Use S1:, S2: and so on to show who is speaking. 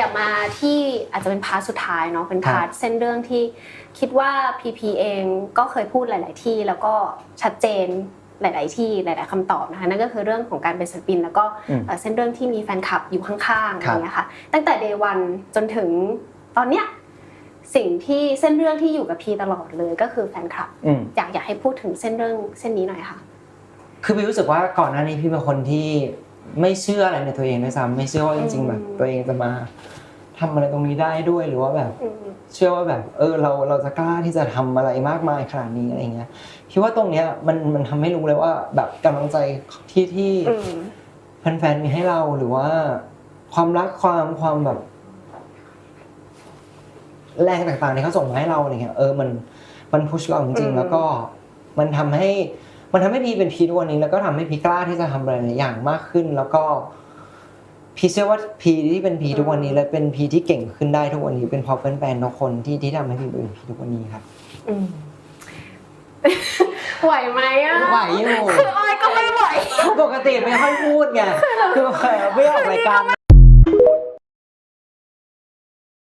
S1: ยับมาที่อาจจะเป็นพาร์ทสุดท้ายเนาะเป็นพาร์ทเส้นเรื่องที่คิดว่าพีพีเองก็เคยพูดหลาย ๆ ที่แล้วก็ชัดเจนหลาย ๆ ที่หลาย ๆคำตอบนะคะนั่นก็คือเรื่องของการเป็นศิลปิน แล้วก็
S2: อืม
S1: เอ่อเส้นเรื่องที่มีแฟนคลับอยู่ข้างๆอะ
S2: ครั
S1: ไร
S2: บ
S1: เงี้ยค่ะตั้งแต่เดวันจนถึงตอนเนี้ยสิ่งที่เส้นเรื่องที่อยู่กับพีตลอดเลยก็คือแฟนคลับ
S2: อืม
S1: อยากอยากให้พูดถึงเส้นเรื่องเส้นนี้หน่อยค่ะ
S2: คือพี่รู้สึกว่าก่อนหน้านี้พี่เป็นคนที่ ไม่เชื่ออะไรในตัวเองด้วยซ้ำไม่เชื่อว่าจริง ๆ แบบ
S1: อืม
S2: ตัวเองจะมาทำอะไรตรงนี้ได้ด้วยหรือว่าแบบ
S1: อืม
S2: เชื่อว่าแบบ เออเราเราจะกล้าที่จะทำอะไรมากมายขนาดนี้อะไรเงี้ยพี่ว่าตรงเนี้ยมันมันทำให้รู้เลยว่า แบบกำลังใจที่ที่
S1: อืม
S2: แฟนๆมีให้เราหรือว่า ความรักความความแบบ แรงต่างๆที่เขาส่งมาให้เราอะไรเงี้ยเออมันมันพุชเราจริงๆแล้วก็มันทำให้ มันทำให้พี่เป็นพีทุกวันนี้แล้วก็ทำให้พี่กล้าที่จะทำอะไรหลายอย่างมากขึ้น แล้วก็พี่เชื่อว่าพีที่เป็นพีทุกวันนี้และเป็นพีที่เก่งขึ้นได้ทุกวันนี้ เป็นเพราะแฟนๆทุกคนที่ที่ทำให้พี่เป็นพีทุกวันนี้ครับ
S1: อืมไหวไหมอะ
S2: ไหวอยู่
S1: คือออยก็ไม่ไหว
S2: ปกติไม่ค่อยพูดไงคือไม่ออกรายการ